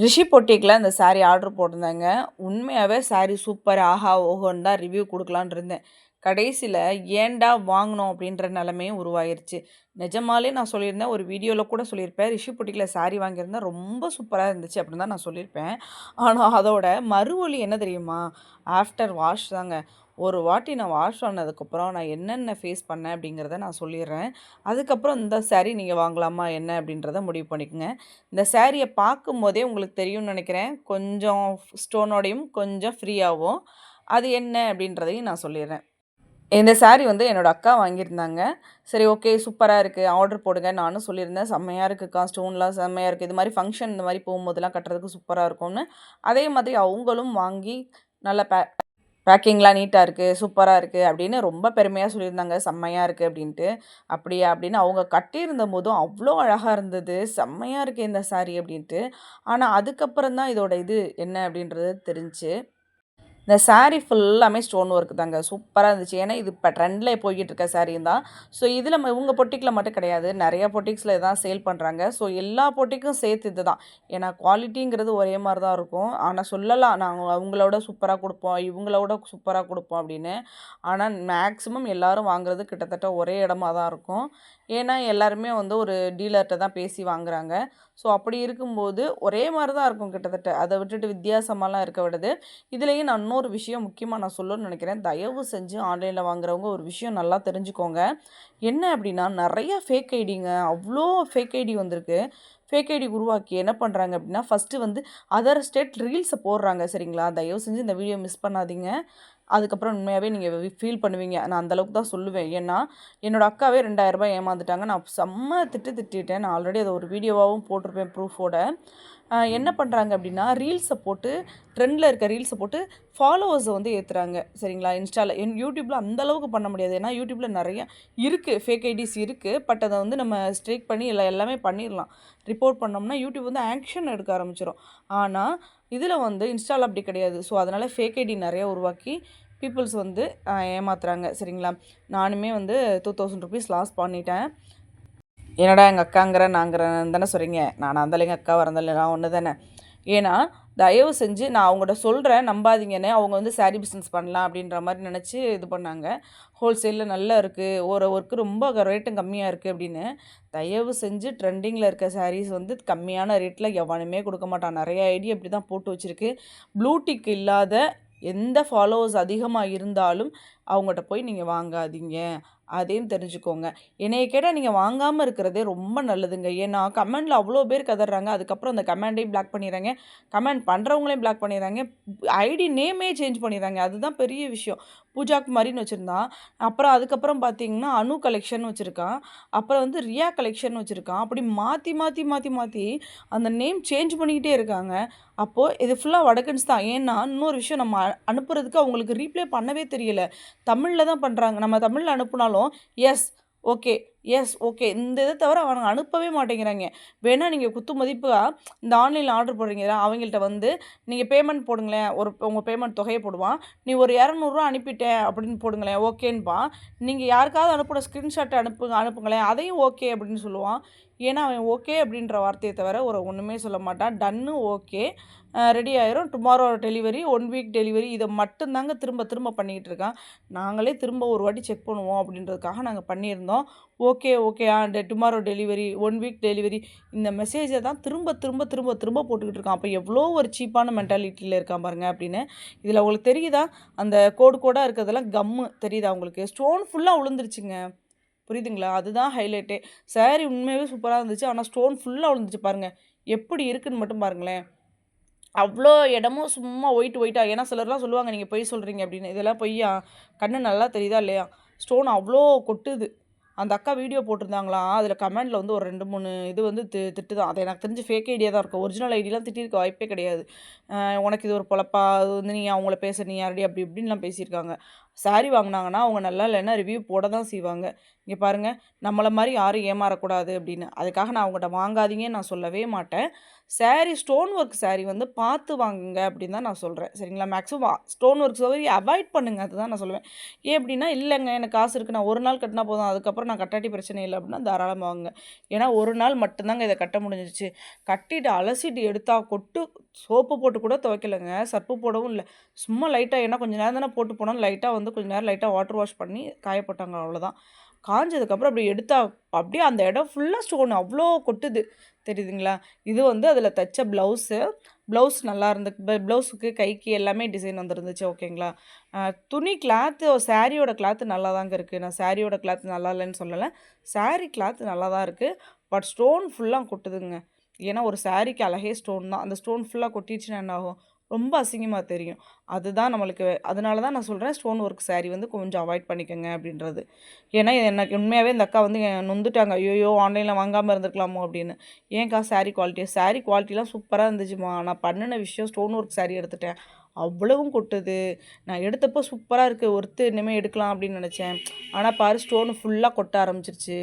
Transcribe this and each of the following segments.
ரிஷி பொட்டிக்கில் இந்த சாரீ ஆர்டர் போட்டிருந்தேங்க. உண்மையாகவே சாரீ சூப்பர் ஆஹா ஓஹோன்னு தான் ரிவ்யூ கொடுக்கலான்னு இருந்தேன். கடைசியில் ஏன்டா வாங்கினோம் அப்படின்ற நிலமையும் உருவாயிருச்சு. நிஜமாலே நான் சொல்லியிருந்தேன் ஒரு வீடியோவில் கூட சொல்லியிருப்பேன் ரிஷி பொட்டிக்கில் சாரீ வாங்கியிருந்தேன் ரொம்ப சூப்பராக இருந்துச்சு அப்படின்னு தான் நான் சொல்லியிருப்பேன். ஆனால் அதோட மறுவொலி என்ன தெரியுமா? ஆஃப்டர் வாஷ் தாங்க. ஒரு வாட்டி நான் வாஷ் பண்ணதுக்கப்புறம் நான் என்னென்ன ஃபேஸ் பண்ணேன் அப்படிங்கிறத நான் சொல்லிடுறேன். அதுக்கப்புறம் இந்த சேரீ நீங்கள் வாங்கலாமா என்ன அப்படின்றத முடிவு பண்ணிக்கோங்க. இந்த சேரீயை பார்க்கும்போதே உங்களுக்கு தெரியும்னு நினைக்கிறேன். கொஞ்சம் ஸ்டோனோடையும் கொஞ்சம் ஃப்ரீயாகவும் அது என்ன அப்படின்றதையும் நான் சொல்லிடுறேன். இந்த சாரீ வந்து என்னோடய அக்கா வாங்கியிருந்தாங்க. சரி ஓகே சூப்பராக இருக்குது ஆர்டர் போடுங்க. நானும் சொல்லியிருந்தேன். செம்மையாக இருக்குக்கா. ஸ்டோன்லாம் செம்மையாக இருக்குது இது மாதிரி ஃபங்க்ஷன் இந்த மாதிரி போகும்போதெல்லாம் கட்டுறதுக்கு சூப்பராக இருக்கும்னு. அதே மாதிரி அவங்களும் வாங்கி நல்லா பே பேக்கிங்லாம் நீட்டாக இருக்குது சூப்பராக இருக்குது அப்படின்னு ரொம்ப பெருமையாக சொல்லியிருந்தாங்க. செம்மையாக இருக்குது அப்படின்ட்டு. அப்படியா அப்படின்னு அவங்க கட்டியிருந்த போதும் அவ்வளோ அழகாக இருந்தது. செம்மையாக இருக்குது இந்த சாரீ அப்படின்ட்டு. ஆனால் அதுக்கப்புறம் தான் இதோட இது என்ன அப்படின்றது தெரிஞ்சு இந்த சாரீ ஃபுல்லாமே ஸ்டோன் ஒர்க் தாங்க. சூப்பராக இருந்துச்சு. ஏன்னா இது இப்போ ட்ரெண்டில் போய்கிட்டு இருக்க சாரீயும் தான். ஸோ இதில் இவங்க பொட்டிக்கில் மட்டும் கிடையாது. நிறைய பொட்டிக்ஸில் இதான் சேல் பண்ணுறாங்க ஸோ எல்லா பொட்டிக்கும் சேர்த்து இது தான் ஏன்னா குவாலிட்டிங்கிறது ஒரே மாதிரி தான் இருக்கும். ஆனால் சொல்லலாம். நாங்கள் அவங்களோட சூப்பராக கொடுப்போம். இவங்களோட சூப்பராக கொடுப்போம் அப்படின்னு. ஆனால் மேக்ஸிமம் எல்லாரும் வாங்குறது கிட்டத்தட்ட ஒரே இடமா தான் இருக்கும். ஏன்னா எல்லாருமே வந்து ஒரு டீலர்கிட்ட தான் பேசி வாங்குறாங்க. ஸோ அப்படி இருக்கும்போது ஒரே மாதிரி தான் இருக்கும் கிட்டத்தட்ட. அதை விட்டுட்டு வித்தியாசமாலாம் இருக்க விடுது. இதுலேயும் நான் இன்னொரு விஷயம் முக்கியமாக நான் சொல்லணும்னு நினைக்கிறேன். தயவு செஞ்சு ஆன்லைனில் வாங்குறவங்க ஒரு விஷயம் நல்லா தெரிஞ்சுக்கோங்க. என்ன அப்படின்னா நிறைய ஃபேக் ஐடிங்க அவ்வளோ ஃபேக் ஐடி வந்திருக்கு. ஃபேக் ஐடி உருவாக்கி என்ன பண்ணுறாங்க அப்படின்னா ஃபஸ்ட்டு வந்து அதர் ஸ்டேட் ரீல்ஸை போடுறாங்க சரிங்களா? தயவு செஞ்சு இந்த வீடியோ மிஸ் பண்ணாதீங்க. அதுக்கப்புறம் உண்மையாகவே நீங்கள் ஃபீல் பண்ணுவீங்க. நான் அந்தளவுக்கு தான் சொல்லுவேன். ஏன்னா என்னோடய அக்காவே ரெண்டாயிரரூபா ஏமாந்துட்டாங்க. நான் செம்ம திட்டு திட்டிட்டேன். நான் ஆல்ரெடி அதை ஒரு வீடியோவாகவும் போட்டிருப்பேன் ப்ரூஃபோட என்ன பண்ணுறாங்க அப்படின்னா ரீல்ஸை போட்டு ட்ரெண்டில் இருக்க ரீல்ஸை போட்டு ஃபாலோவர்ஸை வந்து ஏற்றுறாங்க சரிங்களா? இன்ஸ்டாவில் என் யூடியூப்பில் அந்தளவுக்கு பண்ண முடியாது. ஏன்னா யூடியூப்பில் நிறைய இருக்குது ஃபேக் ஐடிஸ் இருக்குது பட் அதை வந்து நம்ம ஸ்ட்ரைக் பண்ணி எல்லா எல்லாமே பண்ணிடலாம். ரிப்போர்ட் பண்ணோம்னா யூடியூப் வந்து ஆக்ஷன் எடுக்க ஆரம்பிச்சிடும் ஆனால் இதில் வந்து இன்ஸ்டாவில் அப்படி கிடையாது. ஸோ அதனால் ஃபேக் ஐடி நிறைய உருவாக்கி பீப்புள்ஸ் வந்து ஏமாத்துறாங்க சரிங்களா? நானுமே வந்து டூ தௌசண்ட் ருபீஸ் லாஸ் பண்ணிட்டேன். என்னடா எங்கள் அக்காங்கிற நாங்கிறேன் தானே சொல்கிறீங்க நான் இருந்தாலும் எங்கள் அக்கா வரந்தாலும் நான் ஒன்று தானே ஏன்னா தயவு செஞ்சு நான் அவங்கள்ட்ட சொல்கிறேன் நம்பாதீங்கன்னு அவங்க வந்து சாரீ பிஸ்னஸ் பண்ணலாம் அப்படின்ற மாதிரி நினச்சி இது பண்ணாங்க. ஹோல்சேலில் நல்லா இருக்குது ஒரு ஒர்க்கு ரொம்ப ரேட்டும் கம்மியாக இருக்குது அப்படின்னு. தயவு செஞ்சு ட்ரெண்டிங்கில் இருக்க சாரீஸ் வந்து கம்மியான ரேட்டில் எவனுமே கொடுக்க மாட்டான். நிறைய ஐடியா அப்படி தான் போட்டு வச்சுருக்கு. ப்ளூடிக் இல்லாத எந்த ஃபாலோவர்ஸ் அதிகமாக இருந்தாலும் அவங்ககிட்ட போய் நீங்கள் வாங்காதீங்க. அதையும் தெரிஞ்சுக்கோங்க. என்னைய கேட்டால் நீங்கள் வாங்காமல் இருக்கிறதே ரொம்ப நல்லதுங்க. ஏன்னா கமெண்டில் அவ்வளோ பேர் கதறாங்க. அதுக்கப்புறம் அந்த கமெண்டையும் பிளாக் பண்ணிடுறாங்க கமெண்ட் பண்ணுறவங்களையும் பிளாக் பண்ணிடுறாங்க ஐடி நேமே சேஞ்ச் பண்ணிடுறாங்க அதுதான் பெரிய விஷயம். பூஜா குமாரின்னு வச்சுருந்தான் அப்புறம் அதுக்கப்புறம் பார்த்தீங்கன்னா அணு கலெக்ஷன் வச்சுருக்கான். அப்புறம் வந்து ரியா கலெக்ஷன் வச்சுருக்கான். அப்படி மாற்றி மாற்றி மாற்றி மாற்றி அந்த நேம் சேஞ்ச் பண்ணிக்கிட்டே இருக்காங்க. அப்போது இது ஃபுல்லாக வடக்கன்ஸ் தான். ஏன்னா இன்னொரு விஷயம் நம்ம அனுப்புகிறதுக்கு அனுப்புறதுக்கு அவங்களுக்கு ரீப்ளே பண்ணவே தெரியல. தமிழில் தான் பண்ணுறாங்க நம்ம தமிழில் அனுப்புனாலும் எஸ் ஓகே எஸ் ஓகே இந்த இதை தவிர அவங்க அனுப்பவே மாட்டேங்கிறாங்க. வேணால் நீங்கள் குத்து மதிப்பாக இந்த ஆன்லைனில் ஆர்டர் போடுறீங்களா அவங்கள்ட்ட வந்து நீங்கள் பேமெண்ட் போடுங்களேன். ஒரு உங்கள் பேமெண்ட் தொகையை போடுவான். நீ ஒரு இரநூறுவா அனுப்பிட்டேன் அப்படின்னு போடுங்களேன். ஓகேன்பா. நீங்கள் யாருக்காவது அனுப்புகிற ஸ்க்ரீன்ஷாட் அனுப்புங்க அனுப்புங்களேன். அதையும் ஓகே அப்படின்னு சொல்லுவான். ஏன்னா அவன் ஓகே அப்படின்ற வார்த்தையை தவிர ஒரு ஒன்றுமே சொல்ல மாட்டான். டன்னு ஓகே ரெடி ஆயிரும். Tomorrow delivery one week delivery இதை மட்டும்தாங்க திரும்ப திரும்ப பண்ணிக்கிட்டு இருக்கான். நாங்களே திரும்ப ஒரு வாட்டி செக் பண்ணுவோம் அப்படின்றதுக்காக நாங்கள் பண்ணியிருந்தோம். Okay okay ah tomorrow delivery one week delivery இந்த மெசேஜை தான் திரும்ப திரும்ப திரும்ப திரும்ப போட்டுக்கிட்டு இருக்கான். அப்போ எவ்வளோ ஒரு சீப்பான மென்டாலிட்டியில் இருக்கான் பாருங்க அப்படின்னு இதில் உங்களுக்கு தெரியுதா? அந்த கோடு கோடாக இருக்கிறதெல்லாம் கம்மு தெரியுதா உங்களுக்கு? ஸ்டோன் ஃபுல்லாக விழுந்துருச்சுங்க புரியுதுங்களா? அதுதான் ஹைலைட்டே saree உண்மையாகவே சூப்பராக இருந்துச்சு. ஆனால் ஸ்டோன் ஃபுல்லாக விழுந்துச்சு பாருங்கள் எப்படி இருக்குன்னு மட்டும் பாருங்களேன். அவ்வளோ இடமும் சும்மா ஒயிட் ஒயிட்டாக ஏன்னா சிலர்லாம் சொல்லுவாங்க நீங்கள் பொய் சொல்கிறீங்க அப்படின்னு. இதெல்லாம் பொய்யா? கண்ணு நல்லா தெரியுதா இல்லையா? ஸ்டோன் அவ்வளோ கொட்டுது. அந்த அக்கா வீடியோ போட்டிருந்தாங்களா? அதில் கமெண்டில் வந்து ஒரு ரெண்டு மூணு இது வந்து தி திட்டு தான் அது எனக்கு தெரிஞ்சு ஃபேக் ஐடியா தான் இருக்கும். ஒரிஜினல் ஐடியெலாம் திட்டிருக்க வாய்ப்பே கிடையாது. உனக்கு இது ஒரு பொழப்பா? அது வந்து நீ அவங்கள பேச நீ யாரடி? அப்படி இப்படின்லாம் பேசியிருக்காங்க. saree வாங்கினாங்கன்னா அவங்க நல்லா இல்லைன்னா ரிவ்யூ போட தான் செய்வாங்க. இங்கே பாருங்கள் நம்மளை மாதிரி யாரும் ஏமாறக்கூடாது அப்படின்னு. அதுக்காக நான் அவங்ககிட்ட வாங்காதீங்கன்னு நான் சொல்லவே மாட்டேன். சாரீ ஸ்டோன் ஒர்க் சாரீ வந்து பார்த்து வாங்குங்க அப்படின்னு தான் நான் சொல்கிறேன் சரிங்களா? Maximum stone work sari avoid பண்ணுங்க. அதுதான் நான் சொல்லுவேன். ஏன் அப்படின்னா இல்லைங்க எனக்கு காசு இருக்குது நான் ஒரு நாள் கட்டினா போதும். அதுக்கப்புறம் நான் கட்டாட்டி பிரச்சனை இல்லை அப்படின்னா தாராளமாக வாங்குங்க. ஏன்னா ஒரு நாள் மட்டும்தாங்க இதை கட்ட முடிஞ்சிச்சு. கட்டிட்டு அலசிட்டு எடுத்தால் கொட்டு சோப்பு போட்டு கூட துவைக்கலைங்க. சர்ப்பு போடவும் இல்லை. சும்மா லைட்டாக ஏன்னா கொஞ்சம் நேரம் தானே போட்டு போனோம் லைட்டாக வந்து கொஞ்சம் நேரம் லைட்டாக வாட்டர் வாஷ் பண்ணி காயப்போட்டாங்க அவ்வளோதான் காஞ்சதுக்கப்புறம் அப்படி எடுத்தா அப்படியே அந்த இடம் ஃபுல்லாக ஸ்டோன் அவ்வளோ கொட்டுது. தெரியுதுங்களா? இது வந்து அதில் தைச்ச ப்ளவுஸு ப்ளவுஸ் நல்லா இருந்து ப்ளவுஸுக்கு கைக்கு எல்லாமே டிசைன் வந்துருந்துச்சு ஓகேங்களா துணி கிளாத்து சாரியோட கிளாத்து நல்லா தாங்க இருக்குது நான் சாரியோட கிளாத் நல்லா இல்லைன்னு சொல்லலை. சாரி கிளாத் நல்லா தான் இருக்குது பட் ஸ்டோன் ஃபுல்லாக கொட்டுதுங்க. ஏன்னா ஒரு சாரிக்கு அழகே ஸ்டோன் தான். அந்த ஸ்டோன் ஃபுல்லாக கொட்டிடுச்சுன்னா என்ன ஆகும்? ரொம்ப அசிங்கமாக தெரியும். அதுதான் நம்மளுக்கு அதனால தான் நான் சொல்கிறேன் ஸ்டோன் ஒர்க் சேரீ வந்து கொஞ்சம் அவாய்ட் பண்ணிக்கோங்க அப்படின்றது. ஏன்னா எனக்கு உண்மையாகவே இந்த அக்கா வந்து நொந்துட்டாங்க. ஐயோயோ ஆன்லைனில் வாங்காமல் இருந்திருக்கலாமோ அப்படின்னு. ஏன்க்கா saree குவாலிட்டி சேரீ குவாலிட்டிலாம் சூப்பராக இருந்துச்சுமா. நான் பண்ணின விஷயம் ஸ்டோன் ஒர்க் saree எடுத்துட்டேன். அவ்வளவும் கொட்டுது. நான் எடுத்தப்போ சூப்பராக இருக்குது ஒருத்து இனிமேல் எடுக்கலாம் அப்படின்னு நினச்சேன். ஆனால் பாரு ஸ்டோனு ஃபுல்லாக கொட்ட ஆரம்பிச்சிருச்சு.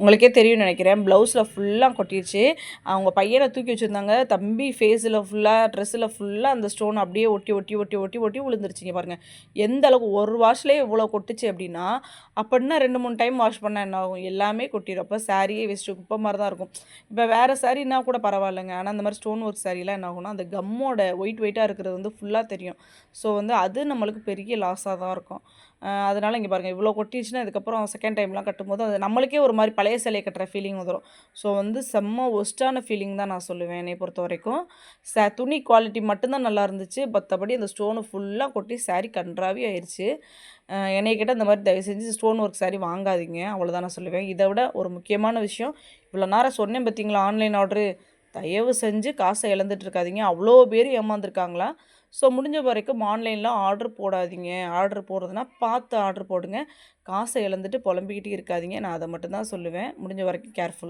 உங்களுக்கே தெரியும்னு நினைக்கிறேன். ப்ளவுஸில் ஃபுல்லாக கொட்டிடுச்சு அவங்க பையனை தூக்கி வச்சுருந்தாங்க. தம்பி ஃபேஸில் ஃபுல்லாக ட்ரெஸ்ஸில் ஃபுல்லாக அந்த ஸ்டோன் அப்படியே ஒட்டி ஒட்டி ஒட்டி ஒட்டி ஒட்டி விழுந்துருச்சுங்க பாருங்கள் எந்த அளவுக்கு ஒரு வாஷ்லேயே இவ்வளோ கொட்டுச்சு அப்படின்னா அப்படின்னா ரெண்டு மூணு டைம் வாஷ் பண்ணால் என்ன ஆகும்? எல்லாமே கொட்டிடும் அப்போ சாரியே வேஸ்ட்டு குப்பை மாதிரி தான் இருக்கும். இப்போ வேறு சாரின்னா கூட பரவாயில்லைங்க. ஆனால் அந்த மாதிரி ஸ்டோன் ஒர்க் சாரிலாம் என்ன ஆகும்னா அந்த கம்மோட ஒயிட் ஒயிட்டாக இருக்கிறது வந்து ஃபுல்லாக தெரியும். ஸோ வந்து அது நம்மளுக்கு பெரிய லாஸாக தான் இருக்கும். அதனால் இங்கே பாருங்கள் இவ்வளோ கொட்டிடுச்சுன்னா இதுக்கப்புறம் செகண்ட் டைம்லாம் கட்டும்போது அது நம்மளுக்கே ஒரு மாதிரி பழைய சிலையை கட்டுற ஃபீலிங் வந்துடும் ஸோ வந்து செம்ம ஒஸ்ட்டான ஃபீலிங் தான் நான் சொல்லுவேன் என்னை பொறுத்த வரைக்கும். ச துணி குவாலிட்டி மட்டும்தான் நல்லா இருந்துச்சு. மற்றபடி அந்த ஸ்டோனு ஃபுல்லாக கொட்டி saree கன்றாவே ஆயிடுச்சு என்னை கேட்டால் இந்த மாதிரி தயவு செஞ்சு ஸ்டோன் ஒர்க் saree வாங்காதீங்க. அவ்வளோதான் நான் சொல்லுவேன். இதை விட ஒரு முக்கியமான விஷயம் இவ்வளோ நேரம் சொன்னேன் பார்த்தீங்களா ஆன்லைன் ஆர்டரு தயவு செஞ்சு காசை இழந்துட்டு இருக்காதீங்க. அவ்வளோ பேர் ஏமாந்துருக்காங்களா? ஸோ முடிஞ்ச வரைக்கும் ஆன்லைனில் ஆர்டர் போடாதீங்க. ஆர்டர் போடுறதுனா பார்த்து ஆர்டர் போடுங்க. காசை இழந்துட்டு புலம்பிக்கிட்டே இருக்காதீங்க. நான் அதை மட்டும்தான் சொல்லுவேன். முடிஞ்ச வரைக்கும் கேர்ஃபுல்.